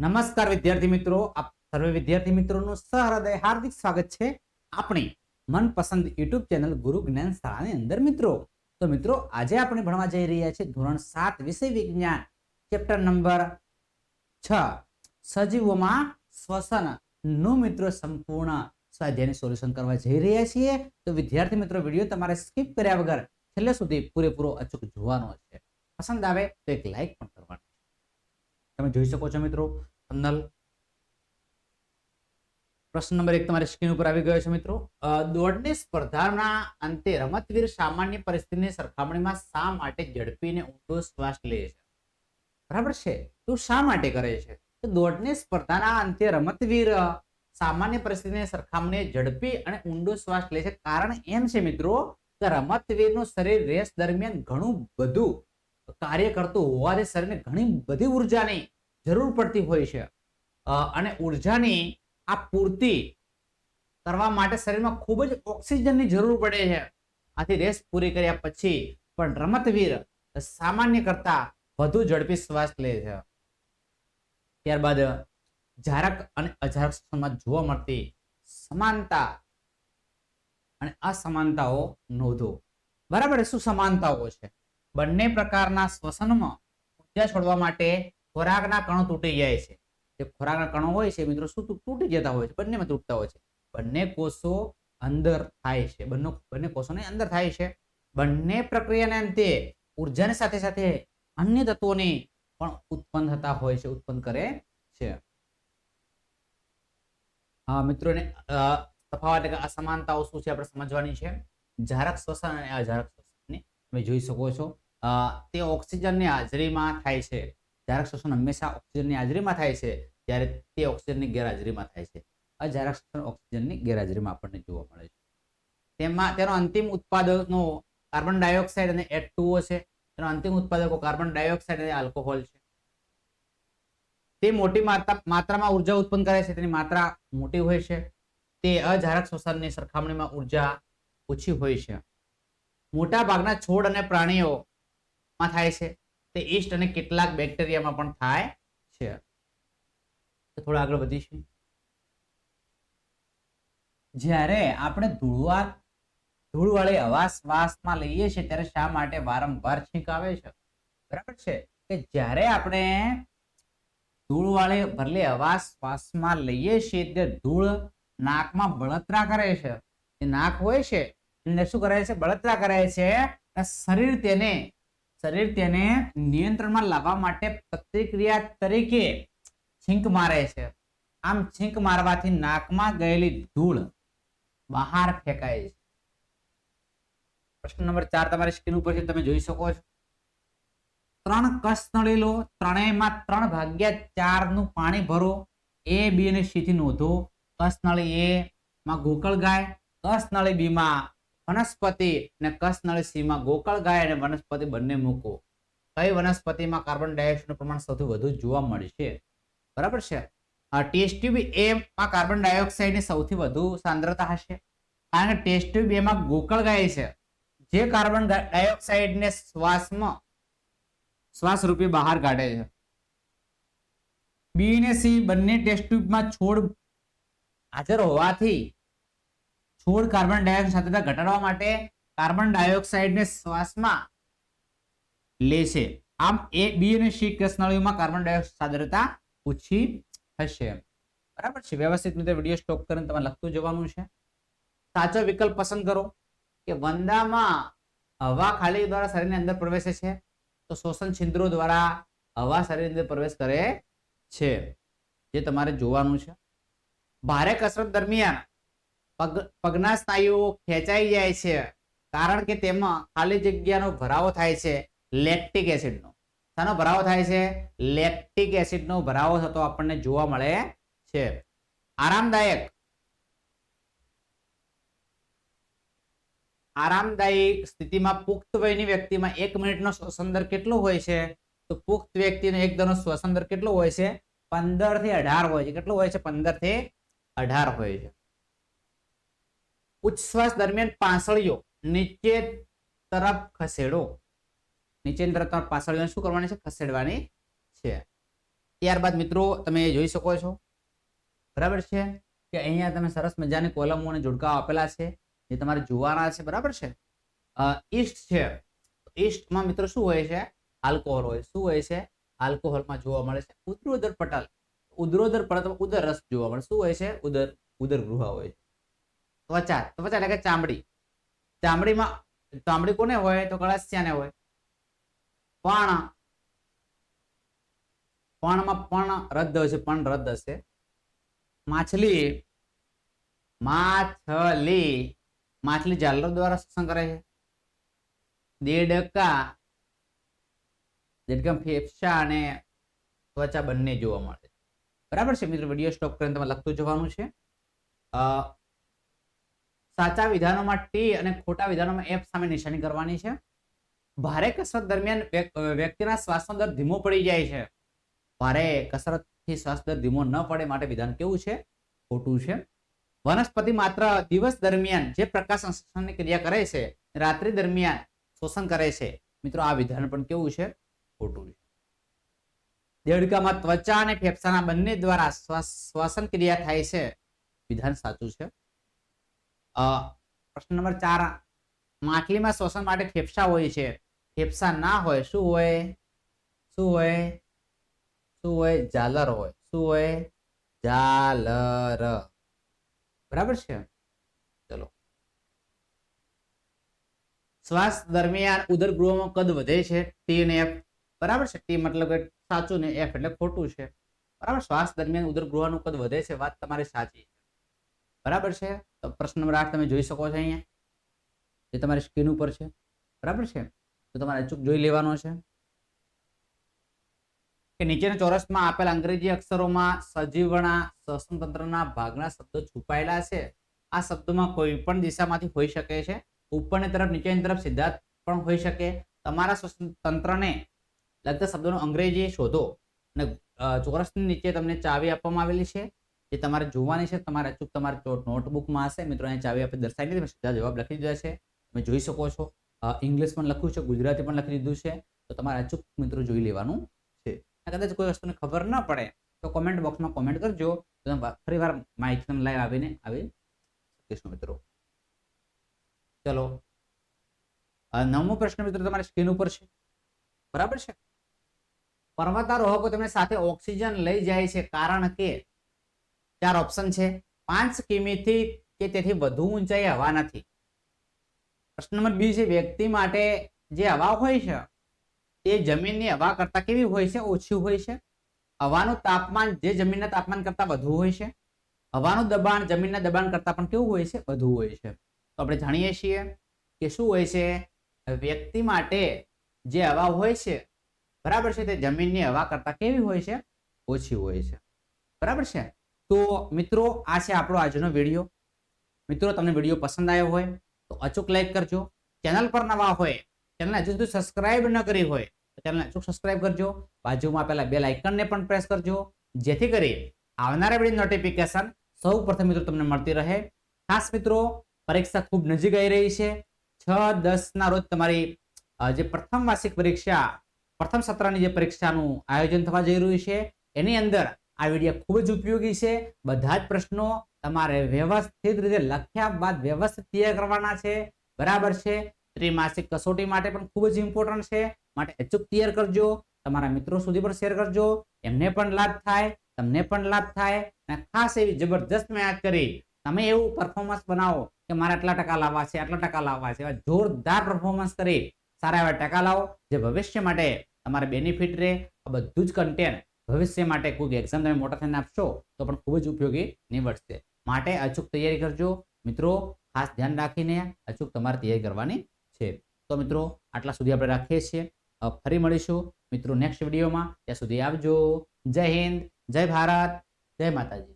નમસ્કાર વિદ્યાર્થી મિત્રો, આપ સર્વે વિદ્યાર્થી મિત્રોનું સહૃદય હાર્દિક સ્વાગત છે આપણી મનપસંદ યુટ્યુબ ચેનલ ગુરુ જ્ઞાન શાળાની અંદર મિત્રો. તો મિત્રો, આજે આપણે ભણવા જઈ રહ્યા છીએ ધોરણ સાત વિષય વિજ્ઞાન, ચેપ્ટર નંબર છ. સજીવોમાં શ્વસનનું મિત્રો સંપૂર્ણ સ્વાધ્યાયનું સોલ્યુશન કરવા જઈ રહ્યા છીએ. તો વિદ્યાર્થી મિત્રો, વીડિયો તમારે સ્કીપ કર્યા વગર છેલ્લે સુધી પૂરેપૂરો અચૂક જોવાનો છે. પસંદ આવે તો એક લાઈક પણ કરવાની. તમે જોઈ શકો છો મિત્રો. થંબનેલ પ્રશ્ન નંબર એક તમારી સ્ક્રીન ઉપર આવી ગયો છે મિત્રો. દોડની સ્પર્ધાના અંતે રમતવીર સામાન્ય પરિસ્થિતિની સરખામણીમાં શા માટે ઝડપીને ઊંડો શ્વાસ લે છે? બરાબર છે? તો શા માટે કરે છે? તો દોડની સ્પર્ધાના અંતે રમતવીર સામાન્ય પરિસ્થિતિની સરખામણીએ ઝડપી અને ઊંડો શ્વાસ લે છે. કારણ એમ છે મિત્રો કે રમતવીરનું શરીર રેસ દરમિયાન ઘણું બધું કાર્ય કરતું હોવાથી શરીરને ઘણી બધી ઉર્જાની જરૂર પડતી હોય છે. અને ઉર્જાની આ પૂર્તિ કરવા માટે શરીરમાં ખૂબ જ ઓક્સિજનની જરૂર પડે છે. આથી રેસ પૂરી કર્યા પછી પણ રમતવીર સામાન્ય કરતા વધુ ઝડપી શ્વાસ લે છે. ત્યારબાદ જારક અને અજારક શ્વસનમાં જોવા મળતી સમાનતા અને અસમાનતાઓ નોંધો. બરાબર, શું સમાનતાઓ છે? બંને પ્રકારના શ્વસનમાં ઊર્જા છોડવા માટે ખોરાકના કણો તૂટી જાય છે. જે ખોરાકના કણો હોય છે, મિત્રો, શું તૂટી જતા હોય છે? બંનેમાં તૂટતા હોય છે. બંને કોષો અંદર થાય છે. બંને બંને કોષોને અંદર થાય છે. બંને પ્રક્રિયાને અંતે ઉર્જાની સાથે સાથે અન્ય તત્વોને પણ ઉત્પન્ન થતા હોય છે, ઉત્પન્ન કરે છે. મિત્રોને તફાવત એટલે અસમાનતાઓ શું છે? આપણે સમજવાની છે. જારક શ્વસન અને અજારક શ્વસન તમે જોઈ શકો છો. તે ઓક્સિજનની હાજરીમાં થાય છે. જારક શ્વસન હંમેશા ઓક્સિજનની હાજરીમાં થાય છે જ્યારે તે ઓક્સિજનની ગેરહાજરીમાં થાય છે. અજારક શ્વસન ઓક્સિજનની ગેરહાજરીમાં આપણને જોવા મળે છે. તેમાં તેનો અંતિમ ઉત્પાદકનો કાર્બન ડાયોક્સાઇડ અને એટ ટુઓ છે. તેનો અંતિમ ઉત્પાદકો કાર્બન ડાયોક્સાઇડ અને આલ્કોહોલ છે. તે મોટી માત્રા માત્રામાં ઊર્જા ઉત્પન્ન કરે છે, તેની માત્રા મોટી હોય છે. તે અજારક શ્વસનની સરખામણીમાં ઊર્જા ઓછી હોય છે. મોટા ભાગના છોડ અને પ્રાણીઓમાં થાય છે. તે ઈસ્ટ અને કેટલાક બેક્ટેરિયામાં પણ થાય છે. તો થોડા આગળ વધીશું. જ્યારે આપણે ધૂળવા ધૂળવાળી હવા શ્વાસમાં લઈએ છીએ, ત્યારે શા માટે વારંવાર છીંક આવે છે? બરાબર છે? કે જ્યારે આપણે ધૂળવાળી ભરલી હવા શ્વાસમાં લઈએ છીએ ત્યારે ધૂળ નાકમાં બળતરા કરે છે. એ નાક હોય છે, એને શું કરે છે? બળતરા કરે છે. શરીર તેને શરીર તેને નિયંત્રણમાં લાવવા માટે પ્રતિક્રિયા તરીકે છીંક મારે છે. આમ છીંક મારવાથી નાકમાં ગયેલી ધૂળ બહાર ફેંકાય છે. પ્રશ્ન નંબર ચાર તમારી સ્ક્રીન ઉપર છે, તમે જોઈ શકો છો. ત્રણ કસનળી લો ત્રણેયમાં ત્રણ ભાગ્યા ચારનું પાણી ભરો. એ, બી અને સી નોંધો. કસનળી એ માં ગોકળ ગાય, કસનળી બી માં વનસ્પતિ અને કસનળી ગોકળ ગાય અને વનસ્પતિ બંને મૂકો. કઈ વનસ્પતિમાં કાર્બન ડાયોક્સાઇડનું પ્રમાણ સૌથી વધુ જોવા મળશે? બરાબર છે? ટેસ્ટ્યુબ એમાં કાર્બન ડાયોક્સાઇડની સૌથી વધુ સાંદ્રતા હશે. કારણ કે ટેસ્ટ્યુબ એમાં ગોકળ ગાય છે. જે કાર્બન ડાયોક્સાઇડને શ્વાસમાં શ્વાસ રૂપે બહાર કાઢે છે. બી અને સી બંને ટેસ્ટ છોડ હાજર હોવાથી છોડ કાર્બન ડાયોક્સાઇડ સાંદ્રતા ઘટાડવા માટે કાર્બન ડાયોક્સાઇડને શ્વાસમાં લેશે આમ એ બી અને સી કસનળીઓમાં કાર્બન ડાયોક્સાઇડ સાંદ્રતા ઓછી હશે. બરાબર છે? વ્યવસ્થિત રીતે વીડિયો સ્ટોપ કરીને તમારે લખતું જવાનું છે. સાચો વિકલ્પ પસંદ કરો કે વંદામાં હવા ખાલી દ્વારા શરીરની અંદર પ્રવેશે છે તો શોષણ છિદ્રો દ્વારા હવા શરીરની અંદર પ્રવેશ કરે છે. જે તમારે જોવાનું છે. ભારે કસરત દરમિયાન પગ, પગના સ્નાયુઓ ખેંચાઈ જાય છે. કારણ કે તેમાં ખાલી જગ્યાનો ભરાવો થાય છે, લેક્ટિક એસિડનો. શાનો ભરાવો થાય છે? લેક્ટિક એસિડનો ભરાવો થતો આપણને જોવા મળે છે. આરામદાયક. આરામદાયી સ્થિતિમાં પુખ્ત વયની વ્યક્તિમાં એક મિનિટનો શ્વસન દર કેટલો હોય છે? તો પુખ્ત વ્યક્તિનો એક દરનો શ્વસન દર કેટલો હોય છે? પંદરથી અઢાર હોય છે. કેટલો હોય છે? પંદરથી અઢાર હોય છે. ઉચ્છ્વાસ દરમિયાન પાંસળીઓ નીચે તરફ ખસેડો. નીચેની તરફ તમારે પાંસળીઓને શું કરવાની છે? ખસેડવાની છે. ત્યારબાદ મિત્રો, તમે જોઈ શકો છો. બરાબર છે? કે અહીંયા તમે સરસ મજાની કોલમો અને જોડકાઓ આપેલા છે, જે તમારે જોવાના છે. બરાબર છે? ઈસ્ટ છે. ઈસ્ટમાં મિત્રો શું હોય છે? આલ્કોહોલ હોય. શું હોય છે? આલ્કોહોલમાં જોવા મળે છે. ઉદ્રોદર પટલ. ઉદ્રોદર પટલ ઉદર રસ જોવા મળે. શું હોય છે? ઉદર ઉદર ગૃહ હોય છે. ત્વચા ત્વચા એટલે કે ચામડી. ચામડીમાં ચામડી કોને હોય? તો કળાસ્યાને હોય. પણ પણમાં પણ રદ્દ હશે પણ રદ્દ હશે. માછલી. માછલી. માછલી જાલરો દ્વારા શોષણ કરે છે. દેડકા. દેડકા ફેફસા અને ત્વચા બંને જોવા મળે છે. બરાબર છે? મિત્રો વીડિયો સ્ટોપ કરીને તમે લખતું જવાનું છે. અ, સાચા વિધાનોમાં ટી અને ખોટા વિધાનોમાં એફ સામે નિશાની કરવાની છે. ભારે કસરત દરમિયાન વ્યક- વ્યક્તિના શ્વાસનો દર ધીમો પડી જાય છે. ભારે કસરતથી શ્વાસ દર ધીમો ન પડે માટે વિધાન કેવું છે? ખોટું છે. વનસ્પતિ માત્ર દિવસ દરમિયાન જે પ્રકાશ સંશ્લેષણની ક્રિયા કરે છે, રાત્રિ દરમિયાન શોષણ કરે છે. મિત્રો, આ વિધાન પણ કેવું છે? ખોટું છે. દેડકામાં ત્વચા અને ફેફસાના બંને દ્વારા શ્વાસન ક્રિયા થાય છે. વિધાન સાચું છે. પ્રશ્ન નંબર ચાર. માટલીમાં શ્વસન માટે ફેફસા હોય છે. ફેફસા ના હોય, શું હોય? શું હોય? શું હોય? ઝાલર હોય. શું હોય? ઝાલર. બરાબર છે? ચલો. શ્વાસ દરમિયાન ઉદર ઉદરગૃહમાં કદ વધે છે ટી અને એફ બરાબર છે? ટી મતલબ કે સાચું ને એફ એટલે ખોટું છે. બરાબર? શ્વાસ દરમિયાન ઉદર ગૃહનું કદ વધે છે, વાત તમારી સાચી. બરાબર છે? તો પ્રશ્ન નંબર આઠ તમે જોઈ શકો છો અહીંયા, જે તમારી સ્ક્રીન ઉપર છે. બરાબર છે? તો તમારે અચૂક જોઈ લેવાનો છે. કે નીચેના ચોરસમાં આપેલ અંગ્રેજી અક્ષરોમાં સજીવના શ્વસન ભાગના શબ્દો છુપાયેલા છે. આ શબ્દોમાં કોઈ પણ દિશામાંથી હોઈ શકે છે. ઉપરની તરફ, નીચેની તરફ સીધા પણ હોઈ શકે. તમારા શ્વસન તંત્રને લગતા શબ્દોનો અંગ્રેજી શોધો. અને ચોરસની નીચે તમને ચાવી આપવામાં આવેલી છે. જે તમારે જોવાની છે. તમારે અચૂક તમારા નોટબુકમાં હશે. મિત્રો, અહીંયા ચાવી આપણે દર્શાવી દીધી. સીધા જવાબ લખી દીધા છે. તમે જોઈ શકો છો. ઇંગ્લિશ પણ લખ્યું છે. ગુજરાતી પણ લખી દીધું છે. તો તમારે અચૂક મિત્રો જોઈ લેવાનું છે. કદાચ કોઈ વસ્તુને ખબર ન પડે, તો કોમેન્ટ બોક્સમાં કોમેન્ટ કરજો. તો ફરી વાર માહિતી લાઈવ આવીને આવી શકીશું મિત્રો. ચલો. નવમો પ્રશ્ન મિત્રો તમારી સ્ક્રીન ઉપર છે. બરાબર છે? પર્વતારોહકો તેમને સાથે ઓક્સિજન લઈ જાય છે. કારણ કે ચાર ઓપ્શન છે. પાંચ કિમીથી કે તેથી વધુ ઊંચાઈ હવા નથી. પ્રશ્ન નંબર બી છે, વ્યક્તિ માટે જે હવા હોય છે તે જમીનની હવા કરતા કેવી હોય છે? ઓછી હોય છે. હવાનું તાપમાન, જે જમીનના તાપમાન કરતાં વધુ હોય છે. હવાનું દબાણ, જમીનના દબાણ કરતાં પણ કેવું હોય છે? વધુ હોય છે. તો આપણે જાણીએ છીએ કે શું હોય છે? વ્યક્તિ માટે જે હવા હોય છે, બરાબર છે, તે જમીનની હવા કરતાં કેવી હોય છે? ઓછી હોય છે. બરાબર છે? તો મિત્રો, આ છે આપણો આજનો વીડિયો. મિત્રો, તમને વીડિયો પસંદ આવ્યો હોય, તો અચૂક લાઈક કરજો. ચેનલ પર નવા હોય ચેનલ હજુ સુધી સબસ્ક્રાઇબ ન કરી હોય, તો ચેનલ અચૂક સબસ્ક્રાઇબ કરજો. બાજુમાં પેલા બે લાઇકનને પણ પ્રેસ કરજો. જેથી કરી આવનારા વીડિયો નોટિફિકેશન સૌ પ્રથમ મિત્રો તમને મળતી રહે. ખાસ મિત્રો, પરીક્ષા ખૂબ નજીક આવી રહી છે. છ, દસના રોજ તમારી જે પ્રથમ વાર્ષિક પરીક્ષા, પ્રથમ સત્રની જે પરીક્ષાનું આયોજન થવા જઈ રહ્યું છે, એની અંદર આ વીડિયો ખૂબ જ ઉપયોગી છે. બધા જ પ્રશ્નો તમારે વ્યવસ્થિત રીતે લખ્યા બાદ વ્યવસ્થિત તૈયાર કરવાના છે. બરાબર છે. ત્રિમાસિક કસોટી માટે પણ ખૂબ જ ઇમ્પોર્ટન્ટ છે. માટે અચૂક તૈયાર કરજો. તમારા મિત્રો સુધી પણ શેર કરજો. એમને પણ લાભ થાય, તમને પણ લાભ થાય. અને ખાસ એવી જબરજસ્ત મહેનત કરી તમે એવું પરફોર્મન્સ બનાવો કે મારે આટલા ટકા લાવવા છે, આટલા ટકા લાવવા છે, એવા જોરદાર પરફોર્મન્સ કરી સારા એવા ટકા લાવો. જે ભવિષ્ય માટે તમારે બેનિફિટ રહે. આ બધું જ કન્ટેન્ટ ભવિષ્ય માટે કોઈ એક્ઝામ તમે મોટા થઈને આપશો, તો પણ ખૂબ જ ઉપયોગી નીવડશે. માટે અચૂક તૈયારી કરજો. મિત્રો, ખાસ ધ્યાન રાખીને અચૂક તમારે તૈયારી કરવાની છે. તો મિત્રો, આટલા સુધી આપણે રાખીએ છીએ. ફરી મળીશું. મિત્રો નેક્સ્ટ વિડીયોમાં ત્યાં સુધી આવજો. જય હિન્દ, જય ભારત, જય માતાજી.